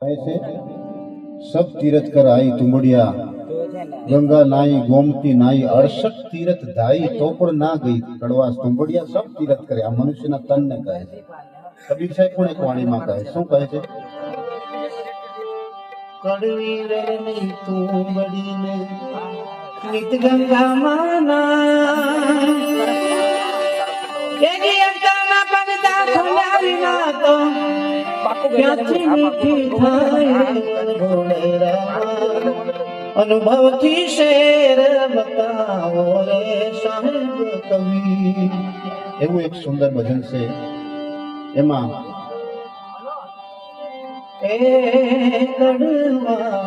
સબ તીરથ કર આઈ તુંબડિયા ગંગા નાઈ ગોમતી નાઈ અડસઠ તીરથ ધાઈ તો પણ ના ગઈ કડવા તુંબડિયા, સબ તીરથ કરે. આ મનુષ્યના તનને કહે છે. કબીર સાહેબ પણ એક વાણીમાં કહે શું કહે છે? કડવી રેની તું બડીને નિત ગંગા માના એની થી શેર બતાવો રે સાહેબ કવિ એવું એક સુંદર ભજન છે એમાં એ કડવા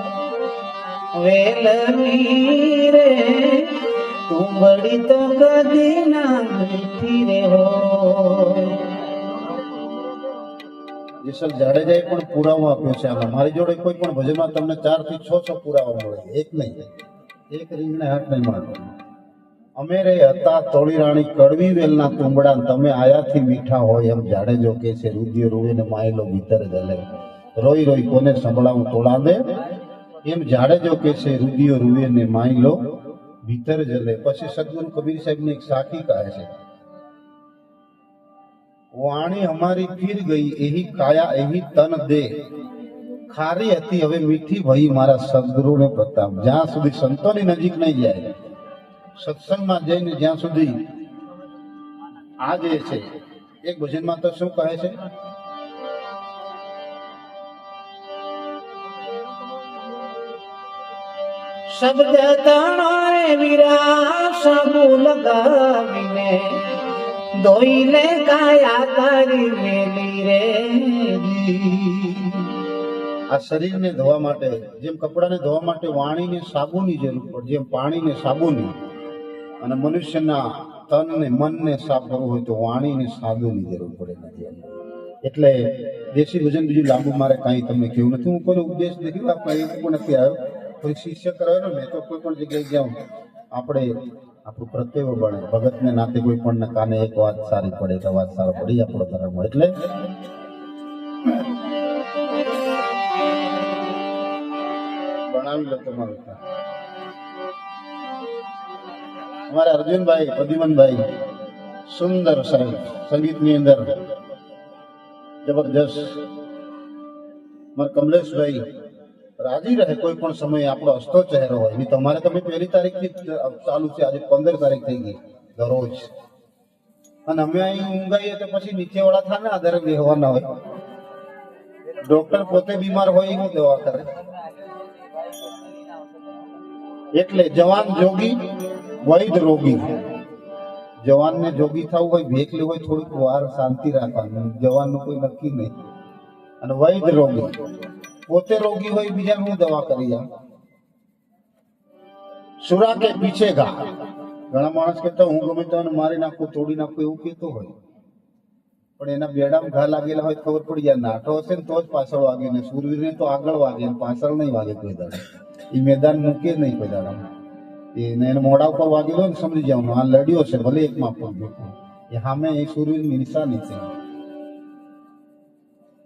વેલની રે તું બળી તો કદી ના મીઠી રે હો જેસલ જાડેજાએ પણ પુરાવો આપ્યો છે આમાં, મારી જોડે કોઈ પણ ભજનમાં તમને ચારથી છ છ પુરાવા મળે, એક નહીં. એક રીંગણે હાથ નહીં મળે અમે રે હતા તોળી રાણી કડવી વેલના તુંબડા તમે આયાથી મીઠા હોય એમ જાડેજો કે છે રુધિર રોવીને માયેલો ભીતર જલે રોઈ રોઈ કોને સંભળાવું દે એમ જાડેજો કે છે, રુધિયો રૂવીને માયેલો ભીતર જલે પછી સદગુરુ કબીર સાહેબને એક સાખી કહે છે વાણી અમારી ફીર ગઈ, એહી કાયા, એહી તન દે. ખારી હતી હવે મીઠી ભઈ મારા સદગુરુને પ્રતાપ. જ્યાં સુધી સંતોની નજીક નહીં જાય, સત્સંગમાં જઈને જ્યાં સુધી આ જે છે, એક ભજનમાં તો શું કહે છે? શબ્દ તણો રે લગાવીને દોઈને કાયા તારી મેલી રે આ શરીરને ધોવા માટે, જેમ કપડાને ધોવા માટે વાણીને સાબુની જરૂર પડે, જેમ પાણીને સાબુની અને મનુષ્યના તનને મનને સાફ કરવું હોય તો વાણીને સાબુની જરૂર પડે નથી એટલે દેશી ભજન બીજું લાંબુ મારે કાંઈ તમને કેવું નથી. હું કોઈ ઉપદેશ નથી આપવા એવું પણ નથી આવ્યો. કોઈ શિષ્ય કરાવ્યો ને તો કોઈ પણ જગ્યાએ જાઉં, આપણે આપણું પ્રત્યેવ બને ભગતને નાતે કોઈ પણ કાને એક વાત સારી પડે તો વાત સારો પડી આપણો ધર્મ એટલે ભણાવી લો તમારું. અમારા અર્જુનભાઈ, પ્રદ્યુમનભાઈ, સુંદર સંગીતની અંદર, જબરજસ્ત. મારા કમલેશભાઈ રાજી રહે કોઈ પણ સમયે આપણો હસતો ચહેરો હોય. નહીં તમારે તમે પહેલી તારીખથી ચાલુ છે. આજે પંદર તારીખ થઈ ગઈ. દરરોજ. અને અમે અહીં ઊંઘાઈએ તો પછી નીચે વાળા ને આધારે બેહવાના હોય. ડોક્ટર પોતે બીમાર હોય એવું દવા કરે. એટલે જવાન જોગી, વૈદ રોગી. જવાનને જોગી થવું હોય, ભેખલી હોય, થોડીક વાર શાંતિ રાખવાની. જવાનનું કોઈ નક્કી નહીં. અને વૈદ રોગી. પોતે રોગી હોય બીજાને હું દવા કરી જાઉં સુરા કે પીછે ઘા? ઘણા માણસ કહેતા, હું ગમે તો મારી નાખું, તોડી નાખું, એવું કહેતો હોય. પણ એના બેડામાં ઘા લાગેલા હોય ખબર પડી જાય, નાઠો હશે ને તો જ પાછળ વાગે ને સુરવીરને તો આગળ વાગે ને પાછળ નહીં વાગે કોઈ દાડો. એ મેદાન મૂકે નહીં કોઈ દાડો. એને એને મોડા ઉપર વાગેલો ને સમજી જવાનું, આ લડ્યો છે, ભલે એક માં પણ એ સામે એ સુરવીરની નિશાની છે.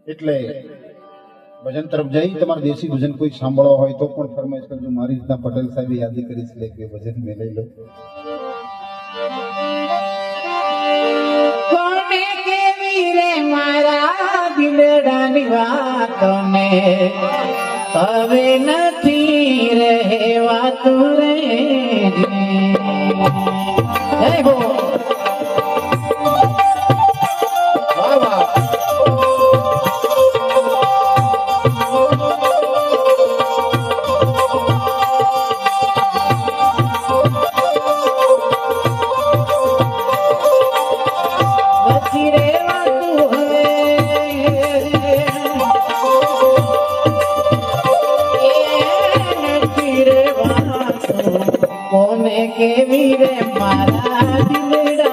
એટલે ભજન તરફ જઈ તમારે દેશી ભજન કોઈ સાંભળવા હોય તો પણ ફરમાઈશ કરજો. મારી રીતના પટેલ સાહેબ યાદી કરી છે કે ભજન મેં લઈ લો કોને રે મારા દિલડાની વાતોને? હવે નથી રહેવાતું રે હો કોને કેવી રે મારા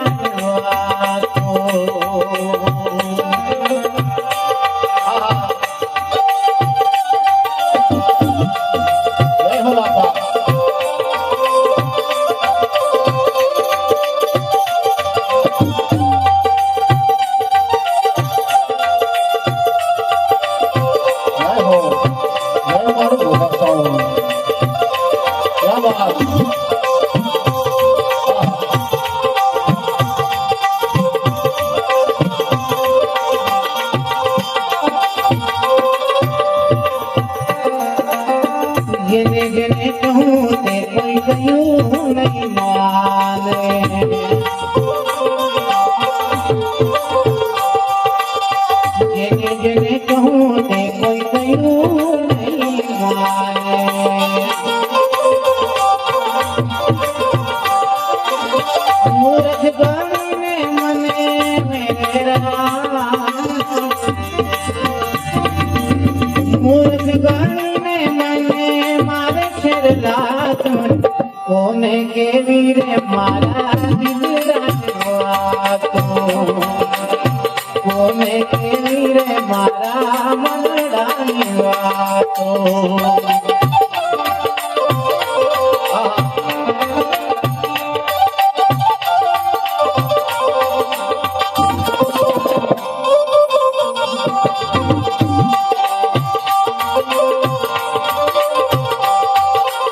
કહ્યું નહીં માને જેને જેને કહું તે કોઈ કહ્યું નહીં માને મૂર્ખ ગણીને મને મેરા મૂર્ખ ગણીને મને મારે છેડલા કોને કેવી રે મારા કોને કેવી રે મારા મનડાની વાતો?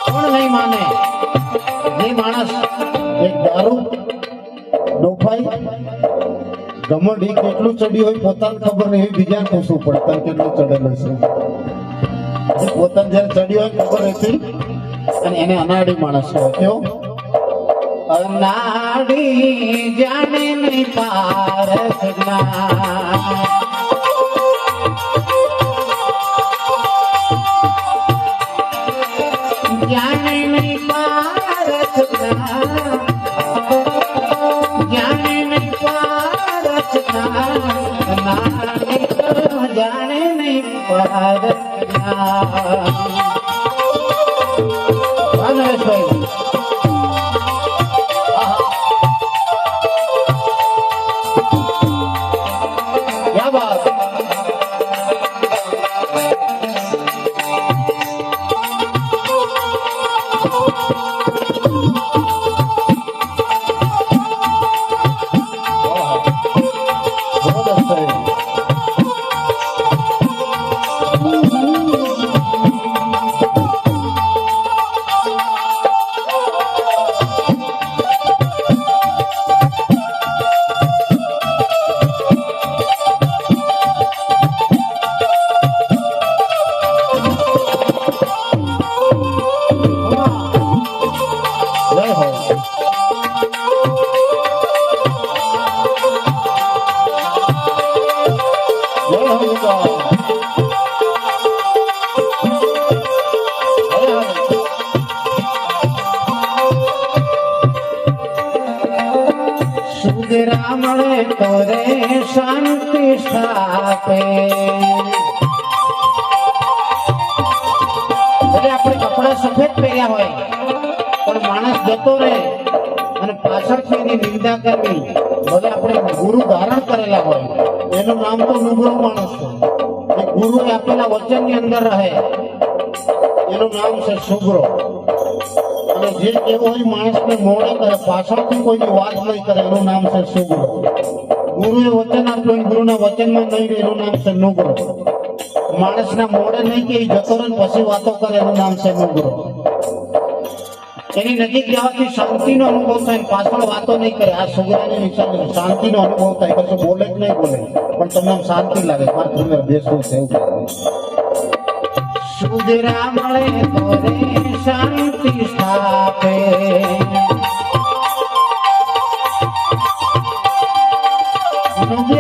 કોણ નહીં માણસ એક દારૂ, ડોફાઈ ગમંડ એ કેટલું ચડ્યું હોય પોતાને ખબર નહીં, બીજા પૂછવું પડે તને કેટલું ચડેલું છે. પોતાને જયારે ચડ્યું હોય ખબર હતી અને એને અનાડી માણસ કહેવાય અનાડી જાણે નહીં નહીં સુગરા મળે શાંતિ સ્થાપે. આપણે કપડા સફેદ પહેર્યા હોય, પણ માણસ જતો રહે અને પાછળથી એની નિંદા કરવી ભલે આપણે ગુરુ ધારણ કરેલા હોય, એનું નામ તો નુગરો માણસ છે. ગુરુ આપેલા વચનની અંદર રહે. એનું નામ છે સુગ્રો. અને જે હોય માણસને મોડે કરે, પાછળથી કોઈની વાત નહીં કરે, એનું નામ છે સુગ્રો. ગુરુએ વચન આપ્યું ગુરુના વચનમાં નહીં રહે, એનું નામ છે નુગરો. માણસના મોડે નહીં કે જતો રહે પછી વાતો કરે, એનું નામ છે નુગરો. એની નજીક જવાથી શાંતિનો અનુભવ થાય પાછળ વાતો નહીં કરે. આ સુગરાની નિશાની શાંતિનો અનુભવ થાય કશું બોલે જ નહીં બોલે. પણ તમને શાંતિ લાગે થોડી વાર બેસવું છે એવું સુગરા મળે તો રે શાંતિ સ્થાપે નુગરા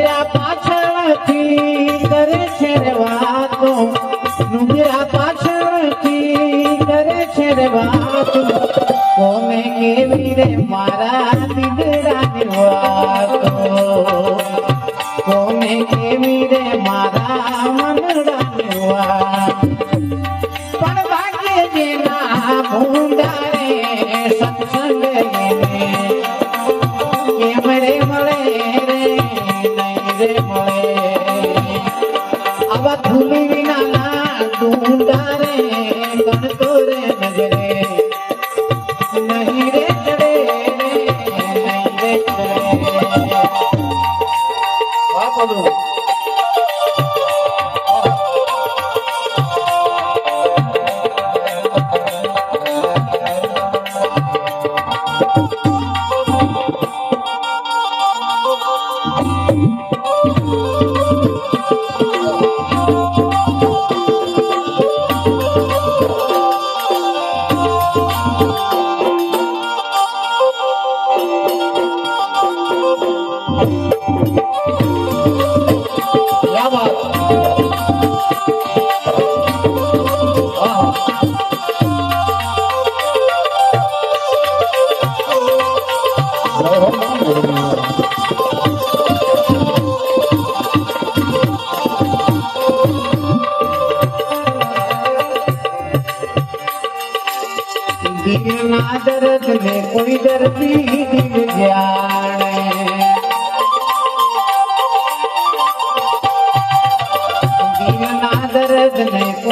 रे कन तोरे દિલ ના દર્દ ને કોઈ દર્દી દિલ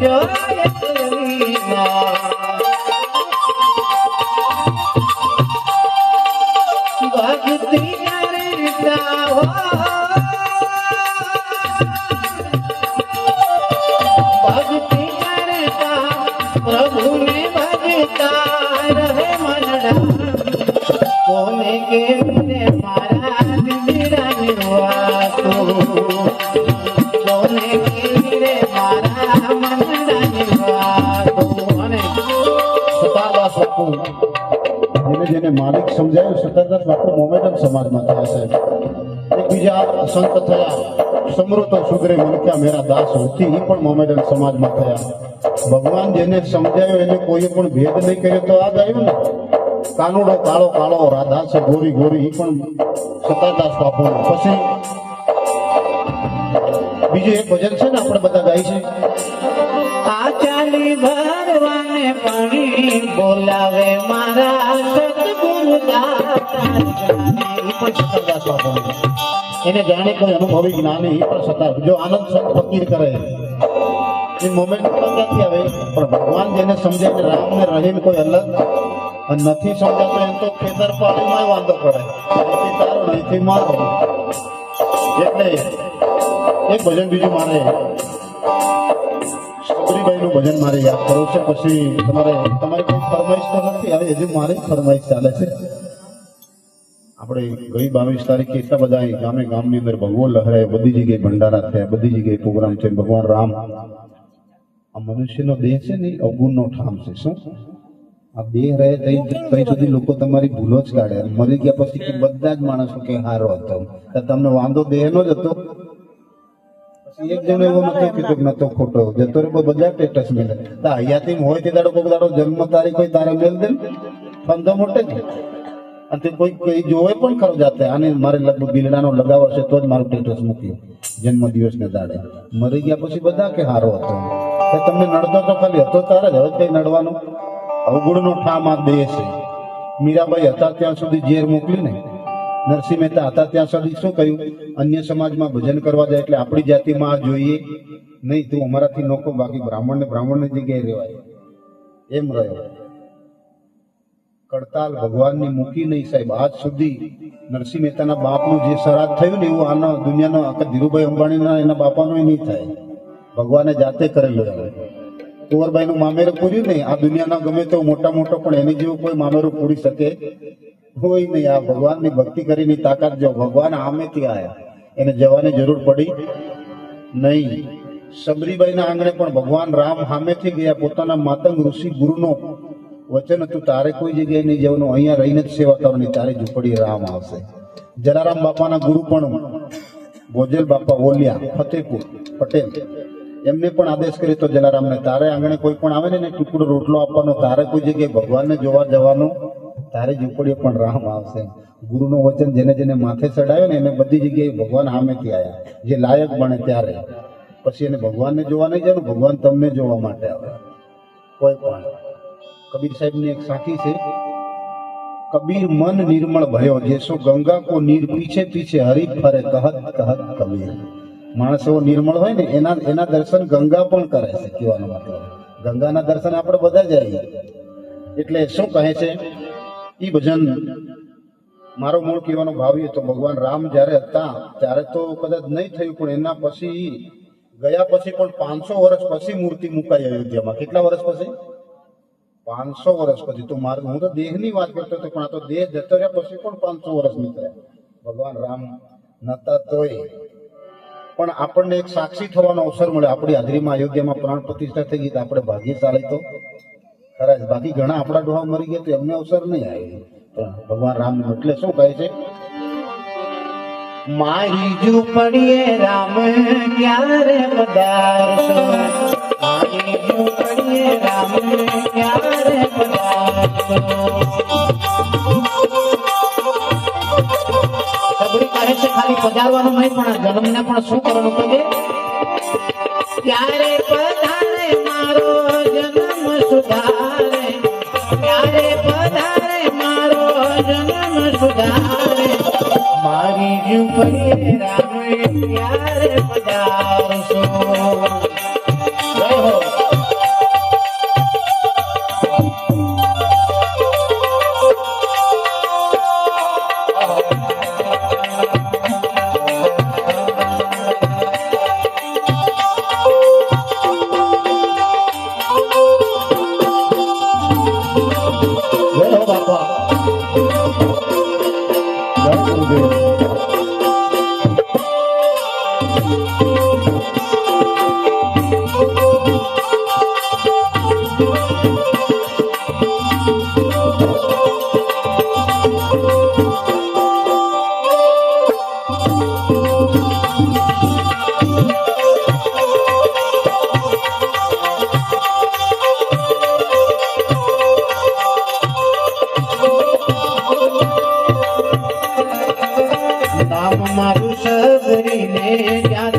દાસી જેને માલિક સમજાયું સતારદાસ બાપુ મોમેડન સમાજમાં થયા સાહેબ એકબીજા સંત થયા સમૃતો સુધરે મનક્યા મેરા દાસ હોતી એ પણ મોમેડન સમાજમાં થયા. ભગવાન જેને સમજાયો એને કોઈએ પણ ભેદ નહીં કર્યો તો આ ગાયું ને? કાનુડો કાળો કાળો, રાધા છે, ગોરી ગોરી એ પણ સતારદાસ બાપુ પછી બીજું એક ભજન છે ને આપણે બધા ગાય છે? પાણી બોલાવે મારા બાપુ એને જાણે કોઈ અનુભવી જ્ઞાની એ પણ સતા જો આનંદ ફકીર કરે. એ મોમેન્ટ ક્યાંથી આવે, પણ ભગવાન જેને સમજે કે રામ ને રહીમ કોઈ અલગ નથી સમજાતો, એમ તો ખેતર પાણીમાં વાંધો પડે. અહીંથી તારો અહીંથી મારો. એટલે એક ભજન બીજું મારે. સબરીબાઈ ભજન મારે યાદ કરવું છે. પછી તમારે તમારી કોઈ ફરમાઈશ તો નથી હવે હજુ મારી ફરમાઈશ ચાલે છે. આપણે ગઈ બાવીસ તારીખે એટલા બધા ગામે ગામની અંદર ભગવો લહેરાય, બધી જગ્યાએ ભંડારા થયા, બધી જગ્યાએ પ્રોગ્રામ છે, ભગવાન રામ. આ મનુષ્યનો દેહ છે ને અવગુણનો ઠામ છે. શું? આ દેહ રહે ત્યાં સુધી લોકો તમારી ભૂલો જ કાઢે. મરી ગયા પછી બધા જ માણસો કે હારો હતો. તમને વાંધો દેહનો જ હતો? એક જણ એવો નથી કીધું કે નતો ખોટો. જતો રે બધા સ્ટેટસ મેલે તો હયાતી હોય તે દાડો કોઈ દાડો જન્મ તારીખ હોય તારે મેલ દે ફંદો મોટે જ. અને તે કોઈ કોઈ જોવે પણ ખરો જાતે. આને મારે લગભગ બિલડાનો લગાવ હશે તો જ મારું સ્ટેટસ મૂક્યું જન્મ દિવસને દાડે. મરી ગયા પછી બધા કે હારો હતો. કે તમને નડતો તો ખાલી હતો તારે જ. હવે કઈ નડવાનું? અવગુણનો ઠામ આ દેહ છે મીરાબાઈ હતા ત્યાં સુધી ઝેર મોકલી ને. નરસિંહ મહેતા હતા ત્યાં સુધી શું કહ્યું? અન્ય સમાજમાં ભજન કરવા જાય એટલે આપણી જાતિમાં આ જોઈએ. નહીં, તું અમારાથી નોકો બાકી બ્રાહ્મણ ને બ્રાહ્મણની જગ્યાએ રહેવાય. એમ રહ્યો. કડતાલ ભગવાનની મૂકી નહીં સાહેબ. આજ સુધી નરસિંહ મહેતાના બાપનું જે સરાદ થયું ને એવું આનો દુનિયાનો આખા ધીરુભાઈ અંબાણીના એના બાપાનો નહીં થાય. ભગવાને જાતે કરેલું હવે કુંવરબાઈનું મામેરું પૂર્યું નહીં. આ દુનિયાના ગમે તો મોટા મોટો પણ એની જેવું કોઈ મામેરું પૂરી શકે હોય નહીં. આ ભગવાનની ભક્તિ કરીને તાકાત જો ભગવાન આમેથી આવ્યા એને જવાની જરૂર પડી નહીં. સબરીબાઈના આંગણે પણ ભગવાન રામ સામેથી ગયા. પોતાના માતંગ ઋષિ ગુરુનો વચન હતું, તારે કોઈ જગ્યાએ નહીં જવાનું, અહીંયા રહીને જ સેવા કરવાની. તારે ઝૂંપડી રામ આવશે. જલારામ બાપાના ગુરુ પણ ભોજલ બાપા ઓલિયા ફતેપુર, પટેલ. એમને પણ આદેશ કર્યો તો જલારામને, તારે આંગણે કોઈ પણ આવે ને ટુકડો રોટલો આપવાનો, તારે કોઈ જગ્યાએ ભગવાનને જોવા જવાનું તારે ઝૂંપડીએ પણ રામ આવશે. ગુરુનું વચન જેને જેને માથે ચડાવે ને એને બધી જગ્યાએ ભગવાન સામેથી આવ્યા જે લાયક બને ત્યારે. પછી એને ભગવાનને જોવા નહીં જાય ભગવાન તમને જોવા માટે આવે. કોઈ પણ. કબીર સાહેબની એક સાખી છે. કબીર મન નિર્મળ ભયો. જેસો ગંગા કો નીર પીછે પીછે હરી ફરે કહત કહત કબીર. માણસો નિર્મળ હોય ને એના એના દર્શન ગંગા પણ કરે છે કહેવાનો મતલબ. ગંગાના દર્શન આપણે બધા જઈએ એટલે શું કહે છે? એ ભજન મારો મૂળ કહેવાનો ભાવ એ હતો, ભગવાન રામ જ્યારે હતા, ત્યારે તો કદાચ નહીં થયું, પણ એના પછી ગયા પછી પણ પાંચસો વર્ષ પછી મૂર્તિ મુકાઈ અયોધ્યામાં. કેટલા વર્ષ પછી? પાંચસો વર્ષ પછી. તો મારે, હું તો દેહની વાત કરતો હતો, પણ આ તો દેહ જતો રહ્યા પછી પણ પાંચસો વર્ષ નીકળ્યા ભગવાન રામ નતા તોય. પણ આપણને એક સાક્ષી થવાનો અવસર મળે આપણી હાજરીમાં અયોધ્યામાં પ્રાણ પ્રતિષ્ઠા થઈ ગઈ, તો આપણે ભાગ્યશાળી તો. ખરા જ. બાકી ઘણા આપણા ડોહા મરી ગયા તો એમને અવસર નહીં આવ્યો પણ ભગવાન રામ એટલે શું કહે છે? મારી પડીએ રામ ક્યારે પધારશો? મારી પડીએ રામ ક્યારે પધારશો? ખાલી પધારવાનું નહીં, પણ જન્મને પણ શું કરવાનું કહે ક્યારે પધારે મારો જન્મ સુધારે રામ યાર પધારશો જય ગુરુદેવ.